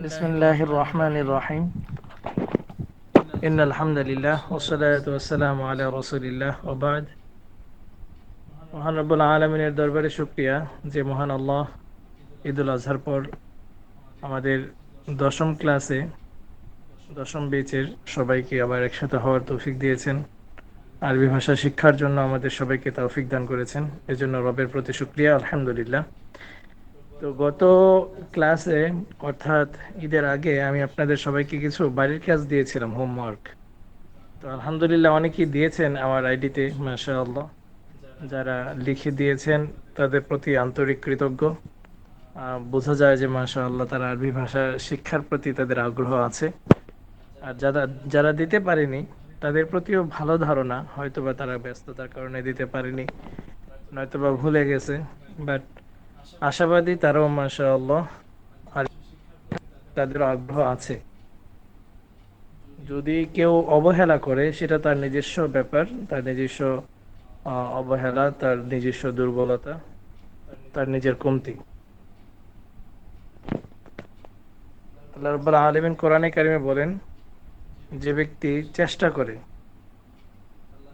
بسم الله الرحمن الرحيم إن الحمد لله والصلاة والسلام على رسول الله وبعد মহান রব্বুল আলমিনের দরবারে শুক্রিয়া যে মহান আল্লাহ ঈদুল আজহার পর আমাদের দশম ক্লাসে দশম বেচের সবাইকে আবার একসাথে হওয়ার তৌফিক দিয়েছেন আরবি ভাষা শিক্ষার জন্য আমাদের সবাইকে তৌফিক দান করেছেন এজন্য রবের প্রতি শুক্রিয়া আলহামদুলিল্লাহ তো গত ক্লাসে, অর্থাৎ ঈদের আগে আমি আপনাদের সবাইকে কিছু বাড়ির কাজ দিয়েছিলাম হোমওয়ার্ক তো আলহামদুলিল্লাহ অনেকেই দিয়েছেন আমার আইডিতে মাসা আল্লাহ যারা লিখে দিয়েছেন, তাদের প্রতি আন্তরিক কৃতজ্ঞ। বোঝা যায় যে মাসা আল্লাহ তারা আরবি ভাষা শিক্ষার প্রতি তাদের আগ্রহ আছে। আর যারা যারা দিতে পারেনি, তাদের প্রতিও ভালো ধারণা। হয়তোবা তারা ব্যস্ততার কারণে দিতে পারেনি, নয়তোবা ভুলে গেছে। বাট আশাবাদী তারাও মাশাআল্লাহ তাদের আগ্রহ আছে। যদি কেউ অবহেলা করে, সেটা তার নিজস্ব ব্যাপার, তার নিজস্ব অবহেলা, তার নিজস্ব দুর্বলতা, তার নিজের কমতি। আল্লাহ আলমিন কোরআনে কারিমে বলেন, যে ব্যক্তি চেষ্টা করে,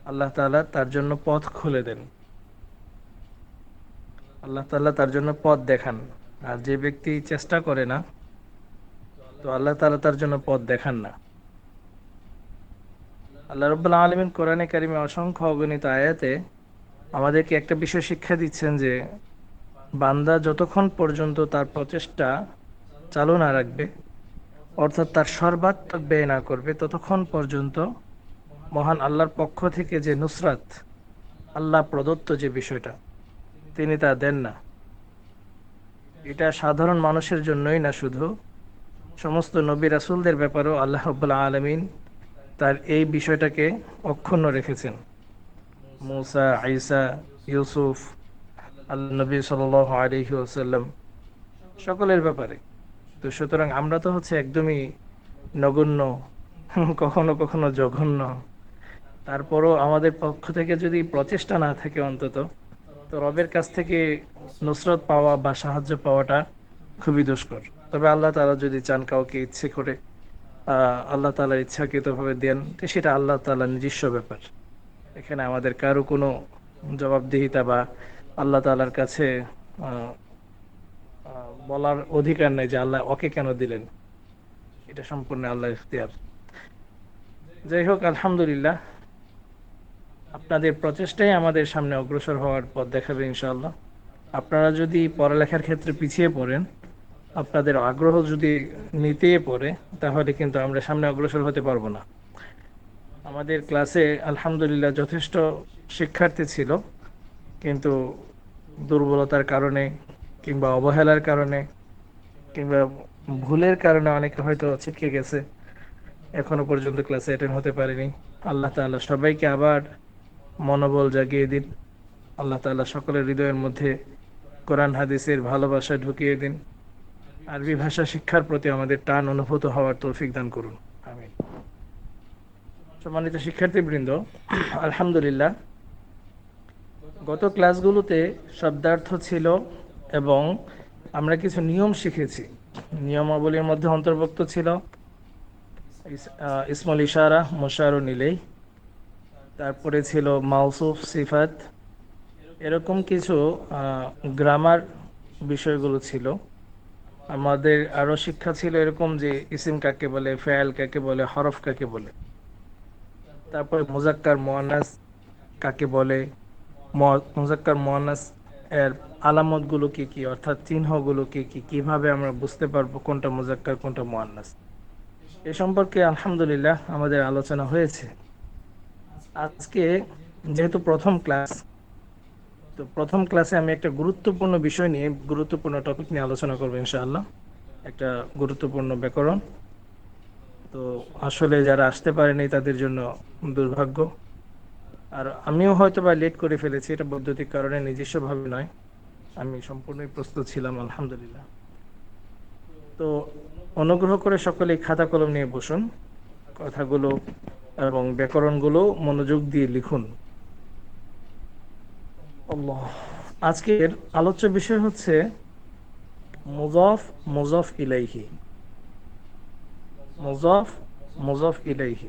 আল্লাহ তাআলা তার জন্য পথ খুলে দেন। আল্লাহ তাল্লাহ তার জন্য পথ দেখান। আর যে ব্যক্তি চেষ্টা করে না, তো আল্লাহ তালা তার জন্য পথ দেখান না। আল্লাহ রব্বুল্লাহ আলমিন কোরআনে কারিমে অসংখ্য অগণিত আয়াতে আমাদেরকে একটা বিষয় শিক্ষা দিচ্ছেন যে, বান্দা যতক্ষণ পর্যন্ত তার প্রচেষ্টা চালু না রাখবে, অর্থাৎ তার সর্বাত্মক ব্যয় না করবে, ততক্ষণ পর্যন্ত মহান আল্লাহর পক্ষ থেকে যে নুসরাত, আল্লাহ প্রদত্ত যে বিষয়টা তিনি তা দেন না। এটা সাধারণ মানুষের জন্যই না শুধু। সমস্ত নবী রাসুলদের ব্যাপারেও আল্লাহ রব্বুল্লাহ আলমিন তার এই বিষয়টাকে অক্ষুণ্ণ রেখেছেন। মুসা আইসা ইউসুফ, আল্লাহ নবী সাল আলহি ওসাল্লাম সকলের ব্যাপারে। তো সুতরাং আমরা তো হচ্ছে একদমই নগণ্য, কখনো কখনো জঘন্য। তারপরও আমাদের পক্ষ থেকে যদি প্রচেষ্টা না থাকে অন্তত তো রবের কাছ থেকে নুসরত পাওয়া বা সাহায্য পাওয়াটা খুবই দুষ্কর। তবে আল্লাহ তালা যদি চান কাউকে ইচ্ছে করে আল্লাহ তালা ইচ্ছাকৃতভাবে দেন সেটা আল্লাহ তালা নিজস্ব ব্যাপার। এখানে আমাদের কারও কোনো জবাবদিহিতা বা আল্লাহ তালার কাছে বলার অধিকার নেই যে আল্লাহ ওকে কেন দিলেন। এটা সম্পূর্ণ আল্লাহ ইখতিয়ার। যাই হোক, আলহামদুলিল্লাহ। আপনাদের প্রচেষ্টাই আমাদের সামনে অগ্রসর হওয়ার পথ দেখাবে ইনশাল্লাহ আপনারা যদি পড়ালেখার ক্ষেত্রে পিছিয়ে পড়েন, আপনাদের আগ্রহ যদি নিতে পড়ে, তাহলে কিন্তু আমরা সামনে অগ্রসর হতে পারব না। আমাদের ক্লাসে আলহামদুলিল্লাহ যথেষ্ট শিক্ষার্থী ছিল, কিন্তু দুর্বলতার কারণে কিংবা অবহেলার কারণে কিংবা ভুলের কারণে অনেকে হয়তো ছিটকে গেছে। এখনও পর্যন্ত ক্লাসে অ্যাটেন্ড হতে পারেনি। আল্লাহ তাআলা সবাইকে আবার মনোবল জাগিয়ে দিন। আল্লাহ তাআলা সকলের হৃদয়ের মধ্যে কোরআন, হাদিসের ভালোবাসা ঢুকিয়ে দিন। আরবি ভাষা শিক্ষার প্রতি আমাদের টান অনুভূত হওয়ার তৌফিক দান করুন। আমি সম্মানিত শিক্ষার্থীবৃন্দ, আলহামদুলিল্লাহ। গত ক্লাসগুলোতে শব্দার্থ ছিল এবং আমরা কিছু নিয়ম শিখেছি। নিয়মাবলীর মধ্যে অন্তর্ভুক্ত ছিল। ইসমল ইশারা মোশারু নিলেই তারপরে ছিল মাউসুফ সিফাত। এরকম কিছু গ্রামার বিষয়গুলো ছিল। আমাদের আরও শিক্ষা ছিল এরকম যে, ইসিম কাকে বলে, ফেয়াল কাকে বলে, হরফ কাকে বলে। তারপরে মোজাক্কার মোয়ানাস কাকে বলে মোজাক্কার মোয়ানাস এর আলামতগুলো কি কি, অর্থাৎ চিহ্নগুলো কি কি, কীভাবে আমরা বুঝতে পারব কোনটা মোজাক্কার, কোনটা মোয়ান্নাস? এ সম্পর্কে আলহামদুলিল্লাহ আমাদের আলোচনা হয়েছে। আজকে যেহেতু প্রথম ক্লাস, তো প্রথম ক্লাসে আমি একটা গুরুত্বপূর্ণ বিষয় নিয়ে, গুরুত্বপূর্ণ টপিক নিয়ে আলোচনা করব ইনশাআল্লাহ। একটা গুরুত্বপূর্ণ ব্যাকরণ। তো আসলে যারা আসতে পারেনি তাদের জন্য দুর্ভাগ্য। আর আমিও হয়তো বা লেট করে ফেলেছি, এটা বৈদ্যুতিক কারণে নিজস্বভাবে নয়। আমি সম্পূর্ণই প্রস্তুত ছিলাম, আলহামদুলিল্লাহ। তো অনুগ্রহ করে সকলে খাতা কলম নিয়ে বসুন। কথাগুলো এবং ব্যাকরণগুলো মনোযোগ দিয়ে লিখুন। আজকের আলোচ্য বিষয় হচ্ছে মুজফ মুজফ ইলাইহি। মুজফ মুজফ ইলাইহি।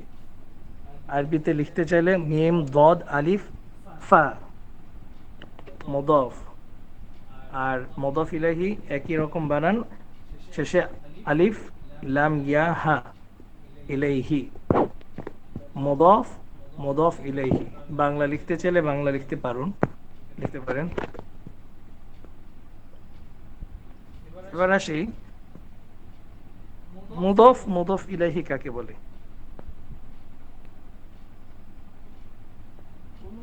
আরবিতে লিখতে চাইলে মিম দদ আলিফ ফা। মুদফ। আর মুদফ ইলাইহি একই রকম বানান শেষে আলিফ লাম ইয়া হা ইলাইহি। মুদফ, মদফ ইলাইহি। বাংলা লিখতে চাইলে বাংলা লিখতে পারুন। লিখতে পারেন। এবার আসি। মুদফ মুদফ ইলাইহি কাকে বলে?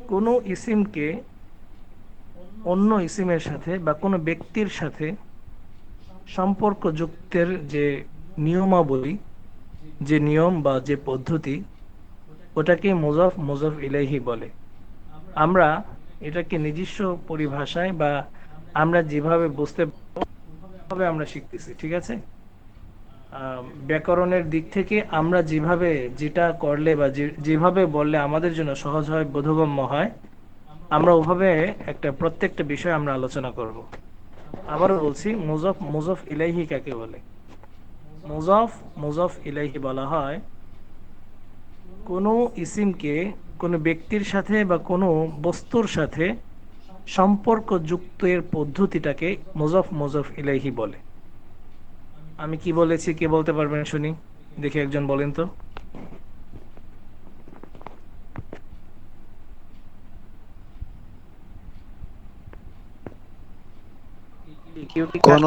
কোনো ইসিমকে অন্য ইসিমের সাথে বা কোনো ব্যক্তির সাথে সম্পর্ক যুক্তের যে নিয়মাবলী, যে নিয়ম বা যে পদ্ধতি ওটাকে মুজফ মুজফ ইলাইহি বলে। আমরা এটাকে নিজস্ব পরিভাষায় বা আমরা যেভাবে বুঝতে ভাবে আমরা শিখতেছি, ঠিক আছে? ব্যাকরণের দিক থেকে আমরা যেভাবে যেটা করলে বা যেভাবে বললে আমাদের জন্য সহজ হয়, বোধগম্য হয়, আমরা ওভাবে একটা প্রত্যেকটা বিষয় আমরা আলোচনা করব। আবারও বলছি, মুজফ মুজফ ইলাইহি কাকে বলে? মুজফ মুজফ ইলাইহি বলা হয় কোনো ইসিমকে কোনো ব্যক্তির সাথে বা কোনো বস্তুর সাথে সম্পর্ক যুক্তের পদ্ধতিটাকে মুজফ মুজফ ইলাইহি বলে। আমি কি বলেছি, কে বলতে পারবেন শুনি? দেখি একজন বলেন তো। কোন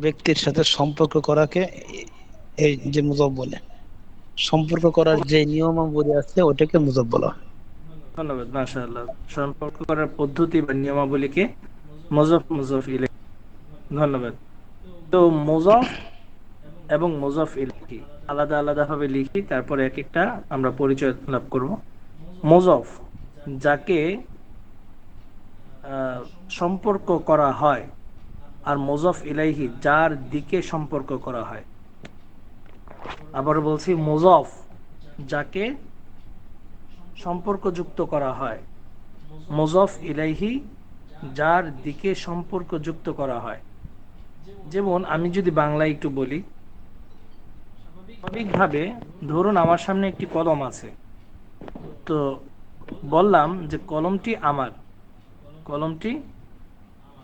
ব্যক্তির সাথে সম্পর্ক করাকে এই যে মুজব বলে। সম্পর্ক করার যে নিয়মাবলী আছে, ওটাকে মুজব বলা হয়। ধন্যবাদ, মাশাআল্লাহ। সম্পর্ক করার পদ্ধতি বা নিয়মাবলীকে মুজফ মুজফ ইলাইহি। ধন্যবাদ। তো মুজফ এবং মুজফ ইলাইহি, আলাদা আলাদা ভাবে লিখি, তারপরে এক একটা আমরা পরিচয় লাভ করব। মুজফ, যাকে সম্পর্ক করা হয়, আর মুজফ ইলাইহি, যার দিকে সম্পর্ক করা হয়। আবার বলছি মোজফ, যাকে সম্পর্কযুক্ত করা হয়। মোজফ ইলাইহি, যার দিকে সম্পর্কযুক্ত করা হয়। যেমন আমি যদি বাংলায় একটু বলি, স্বাভাবিকভাবে ধরুন আমার সামনে একটি কলম আছে। তো বললাম যে কলমটি আমার কলমটি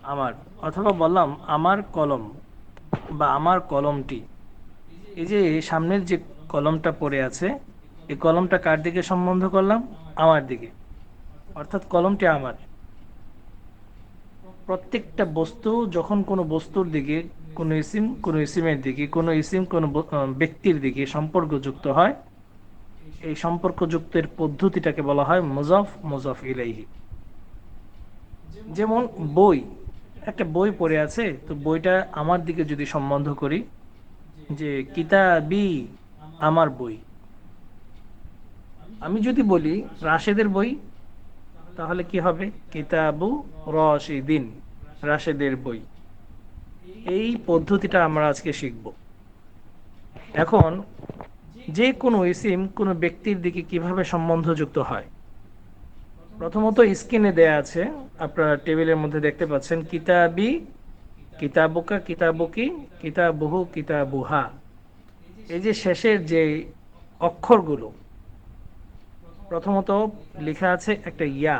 আমার, অথবা বললাম আমার কলম বা আমার কলমটি। এই যে সামনের যে কলমটা পড়ে আছে, এই কলমটা কার দিকে সম্বন্ধ করলাম? আমার দিকে। অর্থাৎ কলমটি আমার। প্রত্যেকটা বস্তু, যখন কোনো বস্তুর দিকে, কোনো ইসিম, কোনো ইসিমের দিকে, কোনো ইসিম, কোনো ব্যক্তির দিকে সম্পর্কযুক্ত হয়, এই সম্পর্কযুক্তের পদ্ধতিটাকে বলা হয় মুজফ মুজফ ইলাইহি। যেমন বই, একটা বই পড়ে আছে, তো বইটা আমার দিকে যদি সম্বন্ধ করি যে কিতাবি আমার বই। আমি যদি বলি রাশেদের বই, তাহলে কি হবে? কিতাবু রশিদিন, রাশেদের বই। এই পদ্ধতিটা আমরা আজকে শিখব। এখন যে কোনো ইসিম কোনো ব্যক্তির দিকে কীভাবে সম্বন্ধযুক্ত হয়? প্রথমত স্ক্রিনে দেয়া আছে, আপনারা টেবিলের মধ্যে দেখতে পাচ্ছেন, কিতাবি কিতাবুকা, কিতাবুকি, কিতাবুহু, কিতাবুহা। এই যে শেষের যে অক্ষরগুলো, প্রথমত লেখা আছে একটা ইয়া।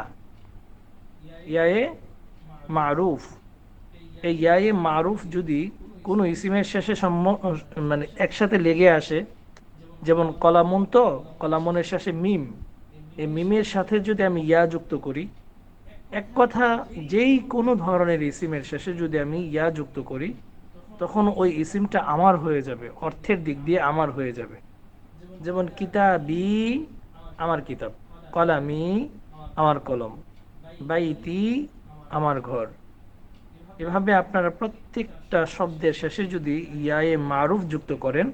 ইয়ায়ে মারুফ। এই ইয়ায়ে মারুফ যদি কোনো ইসিমের শেষে মানে একসাথে লেগে আসে, যেমন কলামুন তো, কলামনের শেষে মিম। এই মিমের সাথে যদি আমি ইয়া যুক্ত করি এক কথা, যেই কোনো ধরনের ইসিমের শেষে যদি আমি ইয়া যুক্ত করি, তখন ওই ইসিমটা আমার হয়ে যাবে, অর্থের দিক দিয়ে আমার হয়ে যাবে। যেমন কিতাবি, আমার কিতাব, কলামি, আমার কলম, বাইতি, আমার ঘর। এভাবে আপনারা প্রত্যেকটা শব্দের শেষে যদি ইয়ায়ে মারুফ যুক্ত করেন,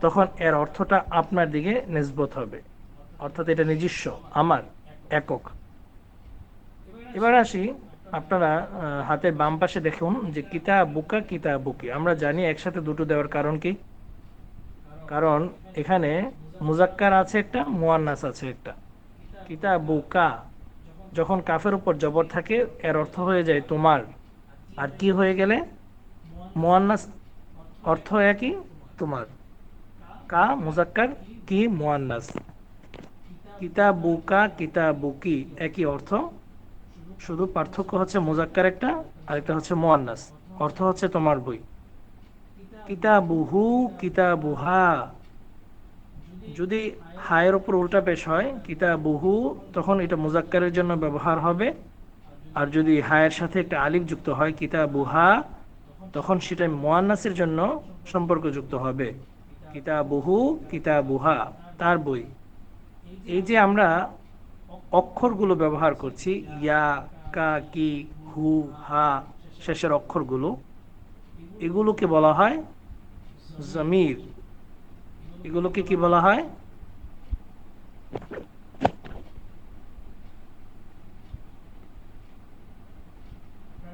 তখন এর অর্থটা আপনার দিকে নিসবত হবে। অর্থাৎ এটা নিজস্ব, আমার, একক। এবার আসি আপনারা হাতের বাম পাশে দেখুন যে কিতা বুকা কিতা বুকি আমরা জানি একসাথে দুটো দেওয়ার কারণ কি? কারণ এখানে মুজাক্কার আছে একটা, মুয়ান্নাস আছে একটা। কিতা বুকা যখন কাফের উপর জবর থাকে, এর অর্থ হয়ে যায় তোমার। আর কি হয়ে গেলে? মুয়ান্নাস অর্থ একই, তোমার। কা মুজাক্কার, কি মুয়ান্নাস। কিতাবুকা কিতাবুকি, একই অর্থ শুধু পার্থক্য হচ্ছে মোজাক্কার একটা, আরেকটা হচ্ছে মুয়ান্নাস। অর্থ হচ্ছে তোমার বই। কিতাবুহু কিতাবুহা। যদি হায়ের ওপর উল্টা পেশ হয়, কিতাবুহু, তখন এটা মুজাক্কারের জন্য ব্যবহার হবে। আর যদি হায়ের সাথে একটা আলিফ যুক্ত হয়, কিতাবুহা, তখন সেটা মোয়ান্নাসের জন্য সম্পর্কযুক্ত হবে। কিতাবুহু, কিতাবুহা, তার বই। এই যে আমরা অক্ষরগুলো ব্যবহার করছি ইয়া কা কি হু হা শেষের অক্ষরগুলো। এগুলোকে বলা হয় জমির। এগুলোকে কি বলা হয়?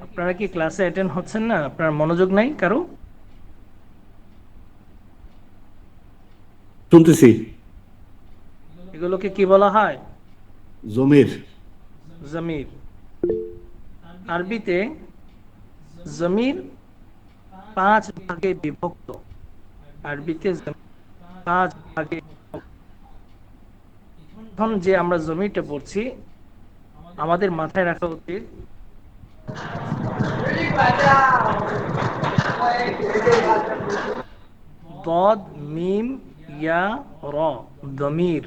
আপনারা কি ক্লাসে অ্যাটেন্ড হচ্ছেন না? আপনার মনোযোগ নাই কারও? শুনতেছি। এগুলোকে কি বলা হয়? জমির জমির আরবিতে জমির পাঁচ ভাগে বিভক্ত আরবিতে জমির পাঁচ ভাগে বিভক্ত। এখন যে আমরা জমিটা পড়ছি আমাদের মাথায় রাখা উচিত ضاد মিম ইয়া র দমির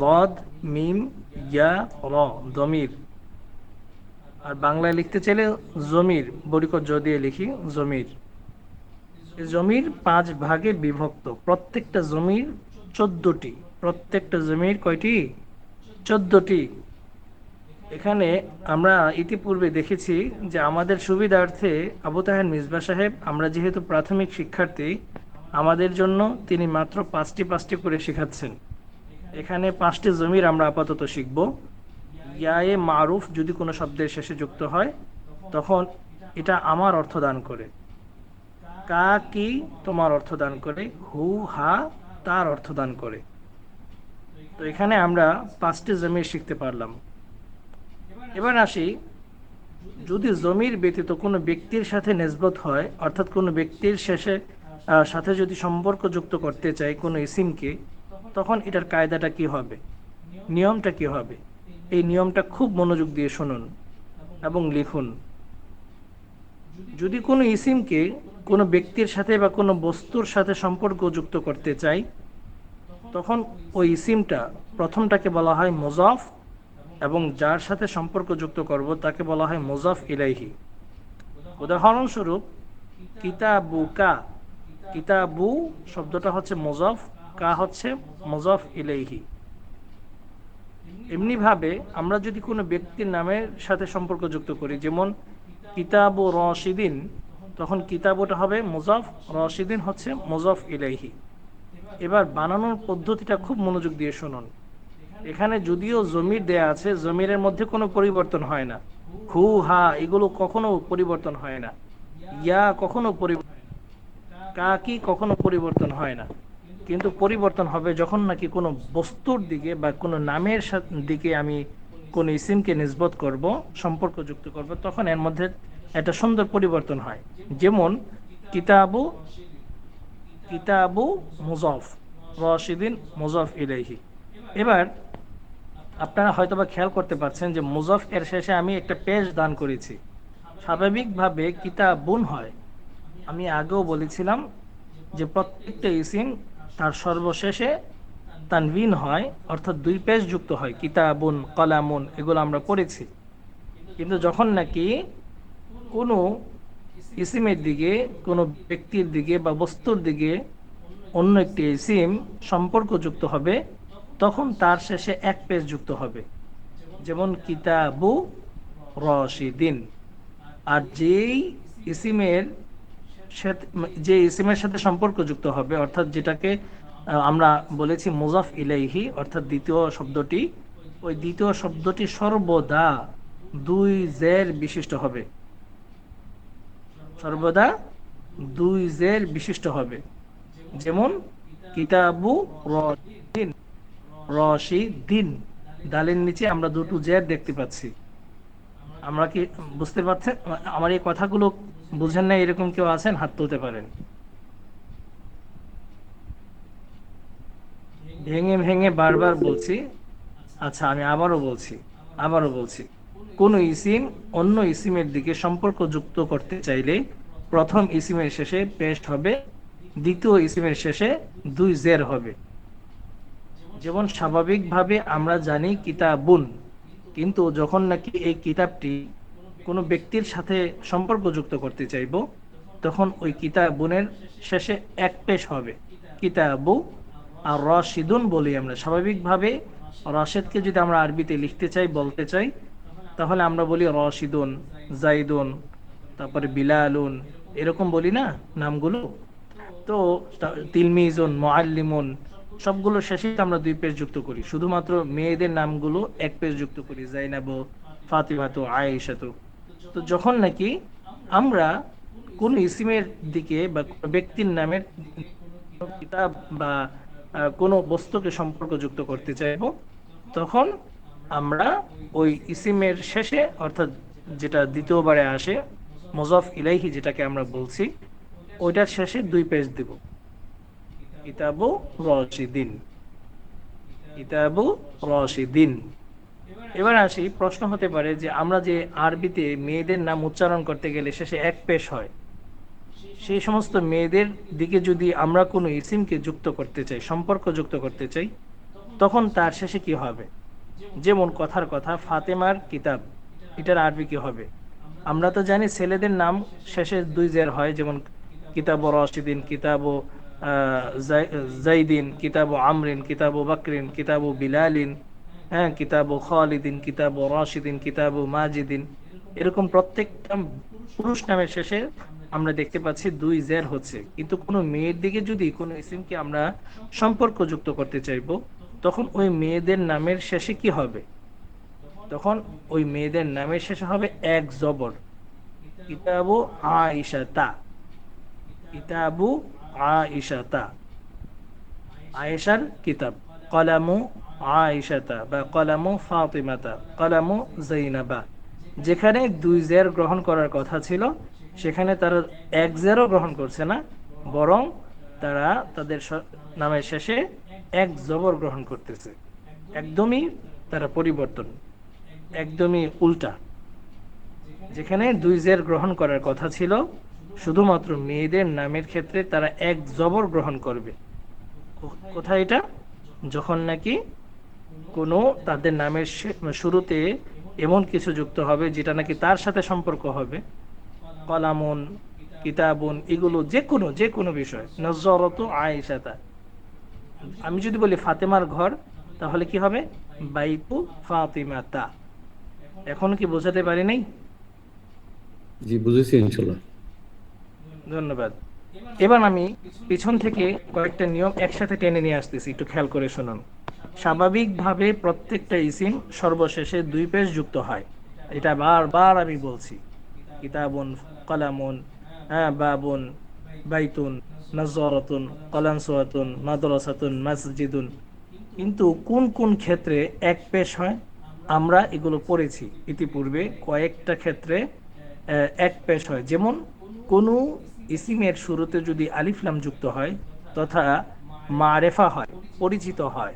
ضاد মিম, ইয়া, র দমির আর বাংলায় লিখতে চাইলে জমির বরিকর জ দিয়ে লিখি, জমির। জমির পাঁচ ভাগে বিভক্ত। প্রত্যেকটা জমির চোদ্দটি। প্রত্যেকটা জমির কয়টি? চোদ্দটি। এখানে আমরা ইতিপূর্বে দেখেছি যে আমাদের সুবিধার্থে আবু তাহের মিসবা সাহেব, আমরা যেহেতু প্রাথমিক শিক্ষার্থী, আমাদের জন্য তিনি মাত্র পাঁচটি পাঁচটি করে শেখাচ্ছেন। এখানে পাঁচটি জমির আমরা আপাতত শিখব। ইয়ায়ে মারুফ যদি কোনো শব্দের শেষে যুক্ত হয়, তখন এটা আমার অর্থ দান করে। কা কি তোমার অর্থ দান করে, হু, হা, তার অর্থ দান করে। তো এখানে আমরা পাঁচটি জমির শিখতে পারলাম। এবার আসি, যদি জমির ব্যতীত কোনো ব্যক্তির সাথে নেসবত হয়, অর্থাৎ কোনো ব্যক্তির শেষে সাথে যদি সম্পর্ক যুক্ত করতে চাই কোনো ইসিমকে তখন এটার কায়দাটা কি হবে? নিয়মটা কি হবে? এই নিয়মটা খুব মনোযোগ দিয়ে শুনুন এবং লিখুন। যদি কোনো ইসিমকে কোনো ব্যক্তির সাথে বা কোনো বস্তুর সাথে সম্পর্ক যুক্ত করতে চাই, তখন ওই ইসিমটা প্রথমটাকে বলা হয় মোজাফ এবং যার সাথে সম্পর্ক যুক্ত করব তাকে বলা হয় মোজাফ ইলাইহি। উদাহরণস্বরূপ কিতাবু কা কিতাবু শব্দটা হচ্ছে মোজাফ কা হচ্ছে মোজাফ ইলাইহি। এমনিভাবে আমরা যদি কোনো ব্যক্তির নামের সাথে সম্পর্ক যুক্ত করি, যেমন কিতাবু রশিদিন, তখন কিতাবুটা হবে মুজাফ রশিদিন হচ্ছে মুজাফ ইলাইহি। এবার বানানোর পদ্ধতিটা খুব মনোযোগ দিয়ে শুনুন। এখানে যদিও জমির দেয়া আছে, জমিরের মধ্যে কোনো পরিবর্তন হয় না। হু, হা, এগুলো কখনো পরিবর্তন হয় না। ইয়া কখনো পরিবর্তন কাকি কখনো পরিবর্তন হয় না। কিন্তু পরিবর্তন হবে যখন নাকি কোনো বস্তুর দিকে বা কোনো নামের দিকে আমি কোন ইসিমকে নিসবত করব সম্পর্ক যুক্ত করব, তখন এর মধ্যে একটা সুন্দর পরিবর্তন হয়। যেমন কিতাবু কিতাবু মুজফ, রশিদিন মুজফ ইলাইহি। এবার আপনারা হয়তোবা খেয়াল করতে পারছেন যে মুজফ এর শেষে আমি একটা পেজ দান করেছি। স্বাভাবিকভাবে কিতাবুন হয়। আমি আগেও বলেছিলাম যে প্রত্যেকটা ইসিম তার সর্বশেষে তানবিন হয়, অর্থাৎ দুই পেজ যুক্ত হয়, কিতাবুন, কলামুন, এগুলো আমরা পড়েছি। কিন্তু যখন নাকি কোনো ইসিমের দিকে, কোনো ব্যক্তির দিকে বা বস্তুর দিকে অন্য একটি ইসিম সম্পর্কযুক্ত হবে, তখন তার শেষে এক পেজ যুক্ত হবে। যেমন, কিতাবু রশিদিন। আর যেই ইসিমের যে ইসিমের সাথে সম্পর্ক যুক্ত হবে, অর্থাৎ যেটাকে আমরা বলেছি মুজাফ ইলাইহি, অর্থাৎ দ্বিতীয় শব্দটি, ওই দ্বিতীয় শব্দটি সর্বদা দুই জের বিশিষ্ট হবে। সর্বদা দুই জের বিশিষ্ট হবে। যেমন, কিতাবু রশিদিন রশিদিন। দালের নিচে আমরা দুটো জের দেখতে পাচ্ছি। আমরা কি বুঝতে পারছেন? আমার এই কথাগুলো বুঝেন না এরকম কেউ আছেন? হাত তুলতে পারেন। ভেঙে ভেঙে বারবার বলছি। আচ্ছা আমি আবারও বলছি আবারও বলছি। কোন ইসিম অন্য ইসিমের দিকে সম্পর্ক যুক্ত করতে চাইলে প্রথম ইসিমের শেষে পেস্ট হবে, দ্বিতীয় ইসিমের শেষে দুই জের হবে। যেমন স্বাভাবিকভাবে আমরা জানি কিতাবুন, কিন্তু যখন নাকি এই কিতাবটি কোনো ব্যক্তির সাথে সম্পর্ক যুক্ত করতে চাইব, তখন ওই কিতাবুনের শেষে এক পেশ হবে। কিতাবু আর রশিদুন বলি আমরা। স্বাভাবিকভাবে রশেদকে যদি আমরা আরবিতে লিখতে চাই, বলতে চাই, তাহলে আমরা বলি রশিদুন, জাইদুন, তারপরে বিলালুন, এরকম বলি না নামগুলো? তো তিলমিজুন মোয়াল্লিমুন সবগুলো শেষে আমরা দুই পেজ যুক্ত করি। শুধুমাত্র মেয়েদের নামগুলো এক পেজ যুক্ত করি। জাইনাবু, ফাতিমাতু, আয়েশাতু। তো যখন নাকি আমরা কোন ইসিমের দিকে বা ব্যক্তির নামের কিতাব বা কোনো বস্তুকে সম্পর্ক যুক্ত করতে চাইব, তখন আমরা ওই ইসিমের শেষে, অর্থাৎ যেটা দ্বিতীয়বারে আসে, মোজফ ইলাইহি যেটাকে আমরা বলছি, ওইটার শেষে দুই পেজ দেব। কিতাবু রশিদিন। কিতাবু রশিদিন। এবার আসি, প্রশ্ন হতে পারে যে আমরা যে আরবিতে মেয়েদের নাম উচ্চারণ করতে গেলে শেষে এক পেশ হয়, সেই সমস্ত মেয়েদের দিকে যদি আমরা কোনো ইসিমকে যুক্ত করতে চাই, সম্পর্ক যুক্ত করতে চাই, তখন তার শেষে কি হবে? যেমন কথার কথা, ফাতেমার কিতাব, এটার আরবি কি হবে? আমরা তো জানি ছেলেদের নাম শেষে দুই জের হয়, যেমন কিতাব রশিদিন, কিতাব জাইদিন, কিতাব আমরিন, কিতাব বাকরিন, কিতাব বিলালিন হ্যাঁ কিতাব ও খালিদিন, কিতাব ও রশিদিন, কিতাব ও মাজিদিন। এরকম প্রত্যেকটা পুরুষ নামের শেষে আমরা দেখতে পাচ্ছি দুই জের হচ্ছে। কিন্তু কোনো মেয়ের দিকে যদি কোনো ইসিমকে আমরা সম্পর্ক যুক্ত করতে চাইব, তখন ওই মেয়েদের নামের শেষে কি হবে? তখন ওই মেয়েদের নামের শেষে হবে এক জবর। কিতাবু আইসাতা কিতাবু আইসাতা আয়েশার কিতাব। কলামু আয়েশাতা বা কলামু ফাতিমাতা, কলামু জাইনাবা যেখানে দুই জের গ্রহণ করার কথা ছিল, সেখানে তারা এক জেরও গ্রহণ করছে না, বরং তারা তাদের নামের শেষে এক জবর গ্রহণ করতেছে। একদমই তারা পরিবর্তন, একদমই উল্টা। যেখানে দুই জের গ্রহণ করার কথা ছিল, শুধুমাত্র মেয়েদের নামের ক্ষেত্রে তারা এক জবর গ্রহণ করবে। কোথায় এটা? যখন নাকি কোনো তাদের নামের শুরুতে এমন কিছু যুক্ত হবে যেটা নাকি তার সাথে সম্পর্ক হবে। কলামুন কিতাবুন এগুলো যে কোনো যে কোনো বিষয়। নজরত আয়েশাতা। আমি যদি বলি ফাতেমার ঘর তাহলে কি হবে? বাইতু ফাতিমাতা। এখন কি বোঝাতে পারি নাই? জি বুঝেছি ইনশাল্লাহ। ধন্যবাদ। এবার আমি পিছন থেকে কয়েকটা নিয়ম একসাথে টেনে নিয়ে আসতেছি একটু খেয়াল করে শুনুন। স্বাভাবিকভাবে প্রত্যেকটা ইসিম সর্বশেষে দুই পেশ যুক্ত হয়। এটা বারবার আমি বলছি। কিতাবুন, কলামুন হ্যাঁ বাবুন, বাইতুন নজরতুন কলানসুয়াতুন মাদ্রাসাতুন, মসজিদুন। কিন্তু কোন কোন ক্ষেত্রে এক পেশ হয়? আমরা এগুলো পড়েছি। ইতিপূর্বে কয়েকটা ক্ষেত্রে এক পেশ হয়। যেমন, কোনো ইসিমের শুরুতে যদি আলিফলাম যুক্ত হয়, তথা মারেফা হয়, পরিচিত হয়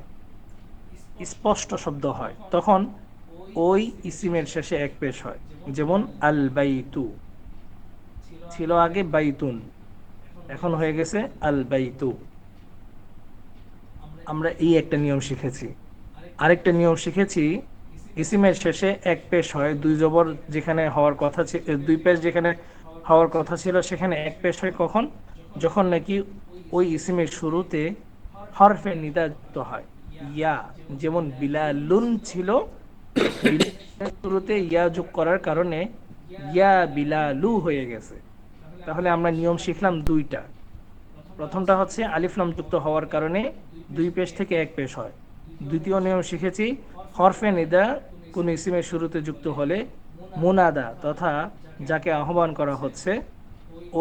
স্পষ্ট শব্দ হয়, তখন ওই ইসিমের শেষে এক পেশ হয়, যেমন আল বাইতু। ছিল আগে বাইতুন, এখন হয়ে গেছে আল বাইতু। আমরা এই একটা নিয়ম শিখেছি। আরেকটা নিয়ম শিখেছি, ইসিমের শেষে এক পেশ হয়, দুই জবর যেখানে হওয়ার কথা ছিল দুই পেশ যেখানে হওয়ার কথা ছিল, সেখানে এক পেশ হয় কখন? যখন নাকি ওই ইসিমের শুরুতে হরফে নিদা হয়। ইয়া, যেমন বিলালুন ছিল শুরুতে ইয়া যোগ করার কারণে ইয়া বিলালু হয়ে গেছে। তাহলে আমরা নিয়ম শিখলাম দুইটা। প্রথমটা হচ্ছে আলিফলাম যুক্ত হওয়ার কারণে দুই পেশ থেকে এক পেশ হয়। দ্বিতীয় নিয়ম শিখেছি, হরফে নিদা কোন ইসিমের শুরুতে যুক্ত হলে মুনাদা তথা যাকে আহ্বান করা হচ্ছে,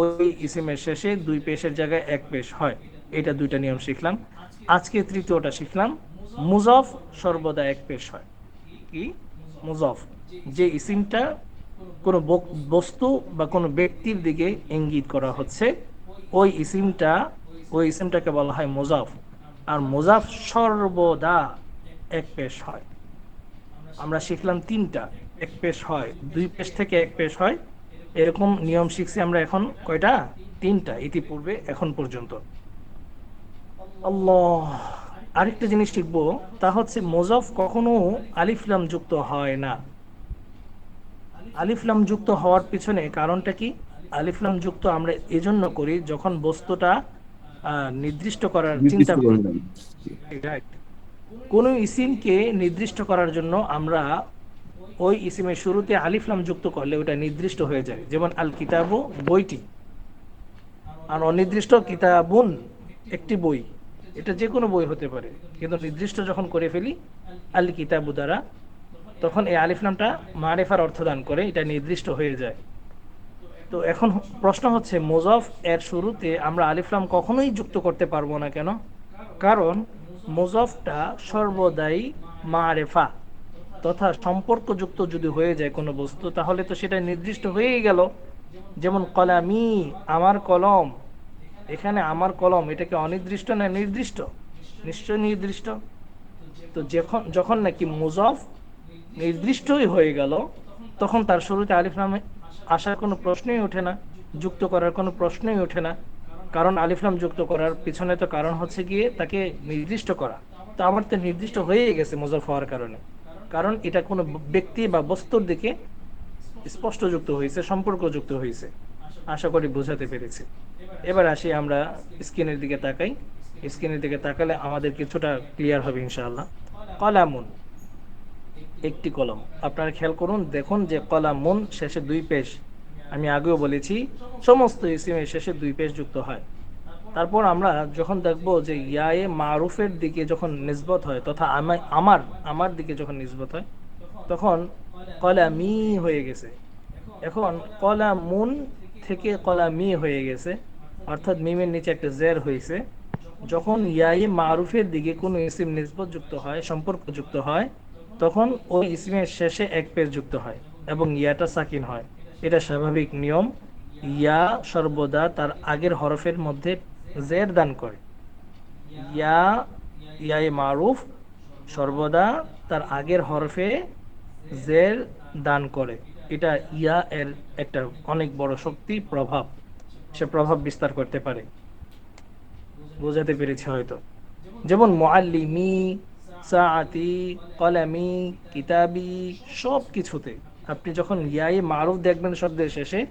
ওই ইসিমের শেষে দুই পেশের জায়গায় এক পেশ হয়। এটা দুইটা নিয়ম শিখলাম। আজকে তৃতীয়টা শিখলাম। মুজফ সর্বদা এক পেশ হয়। কি? মুজফ। যে ইসিমটা কোনো বস্তু বা কোনো ব্যক্তির দিকে ইঙ্গিত করা হচ্ছে, ওই ইসিমটা, ওই ইসিমটাকে বলা হয় মুজাফ। আর মোজাফ সর্বদা এক পেশ হয়। আমরা শিখলাম তিনটা। এক পেশ হয়, দুই পেশ থেকে এক পেশ হয়। এরকম নিয়ম শিখছি আমরা এখন। কয়টা? তিনটা, ইতিপূর্বে, এখন পর্যন্ত। আল্লাহ। আরেকটা জিনিস শিখব তা হচ্ছে মোজফ কখনো আলিফলাম যুক্ত হয় না। আলিফলাম যুক্ত হওয়ার পিছনে কারণটা কি? আলিফলাম যুক্ত আমরা এজন্য করি যখন বস্তুটা নির্দিষ্ট করার চিন্তা করে। কোনো ইসিমকে নির্দিষ্ট করার জন্য আমরা ওই ইসিমের শুরুতে আলিফলাম যুক্ত করলে ওটা নির্দিষ্ট হয়ে যায়। যেমন আল কিতাবু বইটি। আর অনির্দিষ্ট কিতাবুন একটি বই। এটা যে কোনো বই হতে পারে। কিন্তু নির্দিষ্ট যখন করে ফেলি, আল কিতাবু দ্বারা, তখন এই আলিফলামটা মারেফার অর্থ দান করে, এটা নির্দিষ্ট হয়ে যায়। তো এখন প্রশ্ন হচ্ছে, মোজফ এর শুরুতে আমরা আলিফলাম কখনোই যুক্ত করতে পারব না কেন? কারণ মোজফটা সর্বদাই মারেফা, তথা সম্পর্কযুক্ত যদি হয়ে যায় কোনো বস্তু, তাহলে তো সেটা নির্দিষ্ট হয়েই গেল। যেমন কলামি, আমার কলম এখানে আমার কলম এটাকে অনির্দিষ্ট না নির্দিষ্ট? নিশ্চয় নির্দিষ্ট। তো যখন যখন নাকি মুজফ নির্দিষ্টই হয়ে গেল, তখন তার শুরুতে আলিফ নামে আসার কোনো প্রশ্নই ওঠে না, যুক্ত করার কোনো প্রশ্নই ওঠে না। কারণ আলিফলাম যুক্ত করার পিছনে তো কারণ হচ্ছে গিয়ে তাকে নির্দিষ্ট করা। তো আমার তো নির্দিষ্ট হয়েই গেছে মুজফ হওয়ার কারণে। কারণ এটা কোনো ব্যক্তি বা বস্তুর দিকে স্পষ্ট যুক্ত হয়েছে, সম্পর্ক যুক্ত হয়েছে। আশা করি বোঝাতে পেরেছি। এবার আসি আমরা স্ক্রিনের দিকে তাকাই। স্ক্রিনের দিকে তাকালে আমাদের কিছুটা ক্লিয়ার হবে ইনশাআল্লাহ। কলামুন। একটি কলম। আপনারা খেয়াল করুন, দেখুন যে কলামুন শেষে দুই পেশ আমি আগেও বলেছি, সমস্ত ইসিমের শেষে দুই পেশ যুক্ত হয়। তারপর আমরা যখন দেখব যে ইয়ায়ে মারুফের দিকে যখন নিসবত হয় তথা আমা- আমার আমার দিকে যখন নিসবত হয়, তখন কলামি হয়ে গেছে। এখন কলামুন থেকে কলা মি হয়ে গেছে, অর্থাৎ মিমের নিচে একটা জের হয়েছে। যখন ইয়ায়ে মারুফের দিকে কোনো ইসিম নিসবত যুক্ত হয় সম্পর্ক যুক্ত হয়, তখন ওই ইসিমের শেষে এক পেজ যুক্ত হয় এবং ইয়াটা সাকিন হয়। এটা স্বাভাবিক নিয়ম। ইয়া সর্বদা তার আগের হরফের মধ্যে জের দান করে। ইয়া ইয়ায়ে মারুফ সর্বদা তার আগের হরফে জের দান করে। এটা ইয়া এর একটা অনেক বড় শক্তি প্রভাব। সে প্রভাব বিস্তার করতে পারে। বোঝাতে পেরেছি হয়তো। যেমন মুআল্লিমি, সাআতি, কলামি, কিতাবি সব কিছুতে আপনি যখন ইয়াই মারুফ দেখবেন শব্দের শেষে,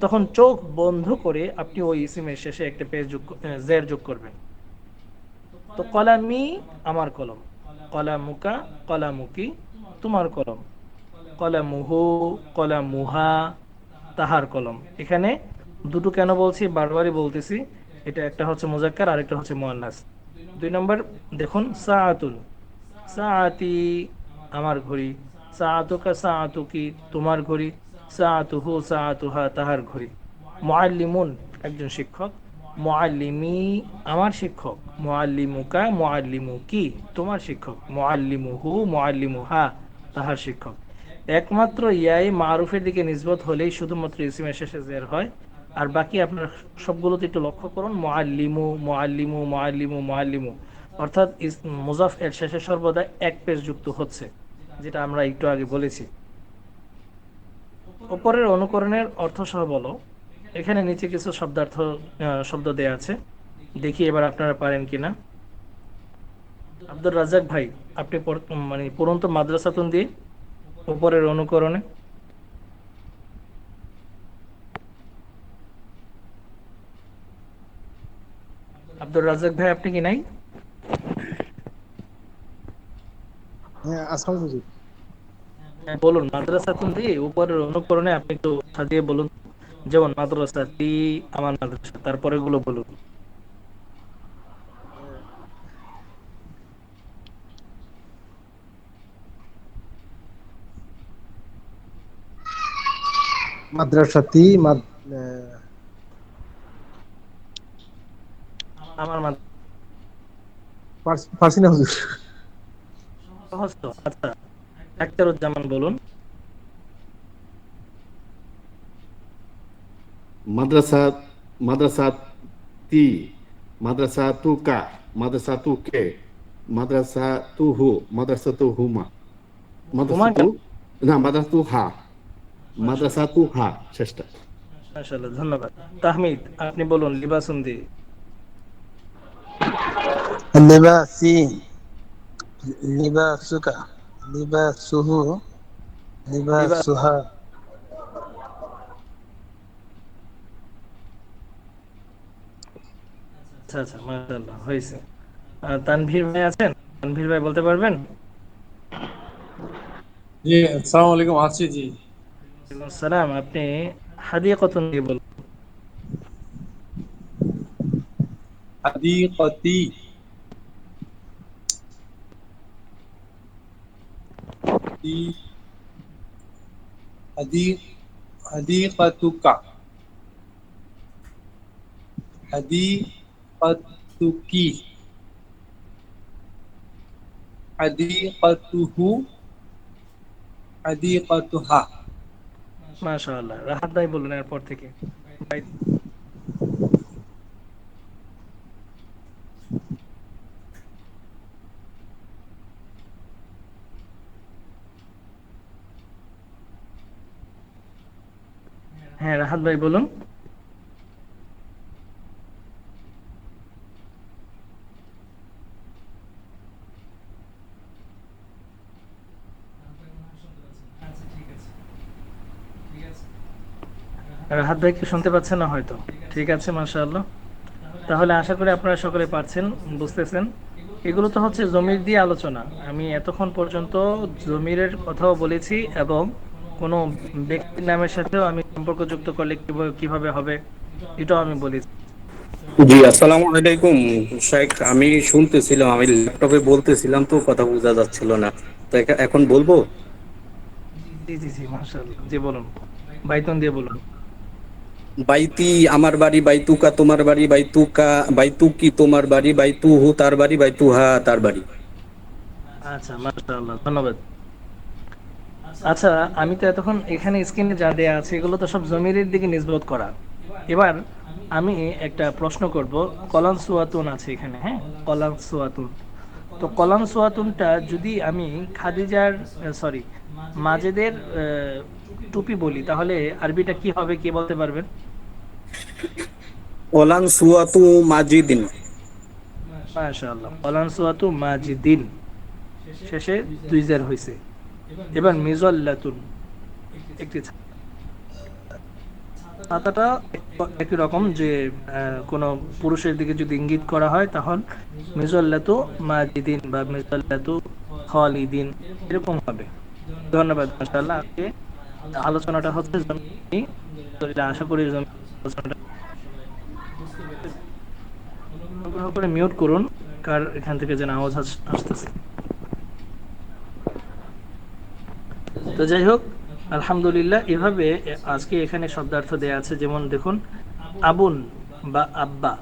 তখন চোখ বন্ধ করে আপনি ওই ইসিমের শেষে একটা পেজ যোগ জের যোগ করবেন। তো কলামি আমার কলম। কলামুকা, কলামুকি, তোমার কলম। কলামুহু, কলামুহা, তাহার কলম। এখানে দুটো কেন বলছি? বারবারই বলতেছি। এটা একটা হচ্ছে মুজাক্কার, আরেকটা হচ্ছে মুয়ান্নাস। দুই নম্বর, দেখুন, সাআতুন। সাআতি আমার ঘড়ি। সাআতুকা সাআতুকি তোমার ঘড়ি। সাআতুহু সাআতুহা তাহার ঘড়ি। মুআল্লিমুন, একজন শিক্ষক। মুআল্লিমি আমার শিক্ষক। মুআল্লিমুকা, মুআল্লিমুকি তোমার শিক্ষক। মুআল্লিমুহু, মুআল্লিমুহা তাহার শিক্ষক। একমাত্র ইয়াই মারুফের দিকে নিসবত হলেই শুধুমাত্র ইসিমের শেষে জের হয়। আর বাকি আপনার সবগুলোতে একটু লক্ষ্য করুন, মুআল্লিমু মুআল্লিমু মুআল্লিমু মুআল্লিমু। অর্থাৎ মুজাফ এর শেষে সর্বদা এক পেজ যুক্ত হচ্ছে, যেটা আমরা একটু আগে বলেছি। উপরের অনুকরণের অর্থ সহ বলো। এখানে নিচে কিছু শব্দার্থ শব্দ দেয়া আছে। দেখি এবার আপনারা পারেন কিনা। আব্দুর রাজাক ভাই, আপনি মানে পড়ুন তো মাদ্রাসাতুন দিয়ে উপরের অনুকরণে। আব্দুর রাজাক ভাই আপনি কি নাই? হ্যাঁ হ্যাঁ, বলুন মাদ্রাসাতুন দিয়ে উপরের অনুকরণে আপনি একটু সাজিয়ে বলুন। যেমন মাদ্রাসা তি আমার মাদ্রাসা তারপরে গুলো বলুন। মাদ্রাসাতি আমার মাদ্রাসা পারছি না হুজুর? আচ্ছা। বলুন। মাদ্রাসা মাদ্রাসা তি মাদ্রাসা তুকা মাদ্রাসা তু কে মাদ্রাসা তু হু মাদ্রাসা তু হুমা মাদ্রাসা তু না মাদ্রাসা তু হা। মাদ্রাসা তু হা শেষটা। মাশাআল্লাহ ধন্যবাদ। তাহমিদ আপনি বলুন লিবাসুন দি। লিবাসি লিবাসুকা লিবাসুহু লিবাসুহা। আচ্ছা আচ্ছা মাশাআল্লাহ হয়েছে। তানভীর ভাই আছেন? তানভীর ভাই বলতে পারবেন? জি আসসালামু আলাইকুম আছি জি। সালাম আপনি হাদিয়া কত দিয়ে বলুন হাদিকতি হাদি- হাদি হাদিকতুকা হাদিকতুকি হাদিকতুহু হাদিকতুহা মাশাআল্লাহ রাহাত ভাই বলুন এরপর থেকে। হ্যাঁ রাহাত ভাই বলুন। রাহাত কি শুনতে পাচ্ছেন না হয়তো? ঠিক আছে মাশাআল্লাহ। তাহলে আশা করি আপনারা সকলে পারছেন বুঝতেছেন। এগুলো তো হচ্ছে জমির দিয়ে আলোচনা। আমি এতক্ষণ পর্যন্ত জমিরের কথাও বলেছি এবং কোনো ব্যক্তির নামের সাথেও আমি সম্পর্কযুক্ত করলে কীভাবে কীভাবে হবে এটাও আমি বলেছি। জি আসসালামু আলাইকুম। শেখ আমি শুনতেছিলাম আমি ল্যাপটপে বলতেছিলাম তো কথা বোঝা যাচ্ছিল না। তো এখন বলব? জি জি জি মাশাআল্লাহ। জি বলুন। বাইতন দিয়ে বলুন। বাইতি আমার বাড়ি, বাইতুকা তোমার বাড়ি, বাইতুকা, বাইতুকি তোমার বাড়ি, বাইতুহু তার বাড়ি, বাইতুহা তার বাড়ি। আচ্ছা মাশাআল্লাহ, ধন্যবাদ। আচ্ছা আমি তো এতক্ষণ এখানে স্ক্রিনে যা দেয়া আছে, এগুলো তো সব জমিরের দিকে নিসবত করা। এবার আমি একটা প্রশ্ন করব, কলাম সুয়াতুন আছে এখানে হ্যাঁ? কলাম সুয়াতুন। তো কলাম সুয়াতুনটা যদি আমি খাদিজার সরি মাজেদের টুপি বলি, তাহলে আরবিটা কি হবে, কে বলতে পারবেন? ওলান সুয়াতু মাজিদিন। মাজিদিন। শেষে দুই হয়েছে মিজল্লাতুন। একটি ছাতাটা একই রকম যে কোনো পুরুষের দিকে যদি ইঙ্গিত করা হয় তখন মিজল্লাতু মাজিদিন বা মিজল্লাতু খালিদিন এরকম হবে। ধন্যবাদ, মাশাআল্লাহ। আলোচনাটা হচ্ছে আশা করি অনুগ্রহ করে মিউট করুন, কার এখান থেকে যেন আওয়াজ আসতেছে। তো যাই হোক, আলহামদুলিল্লাহ, এভাবে আজকে এখানে শব্দার্থ দেয়া আছে। যেমন দেখুন, আবুন বা আব্বা,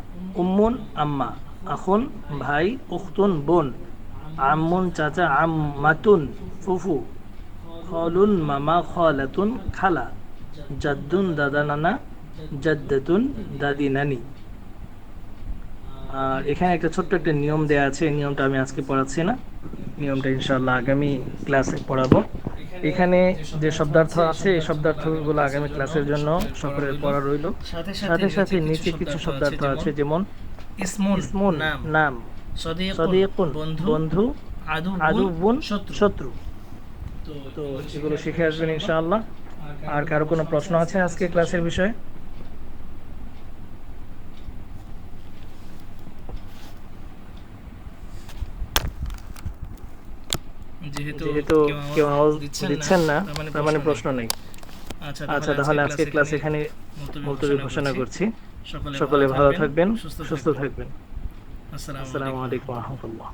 উম্মুন, আম্মা, আখুন, ভাই, উখতুন, বোন, আম্মুন, চাচা, আম্মাতুন, ফুফু, খলুন, মামা, খলাতুন, খালা, জাদ্দুন, দাদা, নানা জাদ্দাতুন দাদি নানি আর এখানে একটা ছোট্ট একটা নিয়ম দেয়া আছে নিয়মটা আমি আজকে পড়াচ্ছি না। নিয়মটা ইনশাআল্লাহ আগামী ক্লাসে পড়াবো। এখানে যে শব্দার্থ আছে এই শব্দার্থগুলো আগামী ক্লাসের জন্য সকলের পড়া রইল। সাথে সাথে নিচে কিছু শব্দার্থ আছে যেমন ইসমুন নাম। সদিকুন বন্ধু। বন্ধু। আদুবুন শত্রু। তো এগুলো শিখে আসবেন ইনশাআল্লাহ। আর কারও কোনো প্রশ্ন আছে আজকে ক্লাসের বিষয়ে? যেহেতু কেউ আওয়াজ দিচ্ছেন না তার মানে প্রশ্ন নেই। আচ্ছা আচ্ছা তাহলে আজকে ক্লাস এখানে মুলতবি ঘোষণা করছি। সকলে ভালো থাকবেন সুস্থ সুস্থ থাকবেন। আসসালামু আলাইকুম। রহমতুল্লাহ।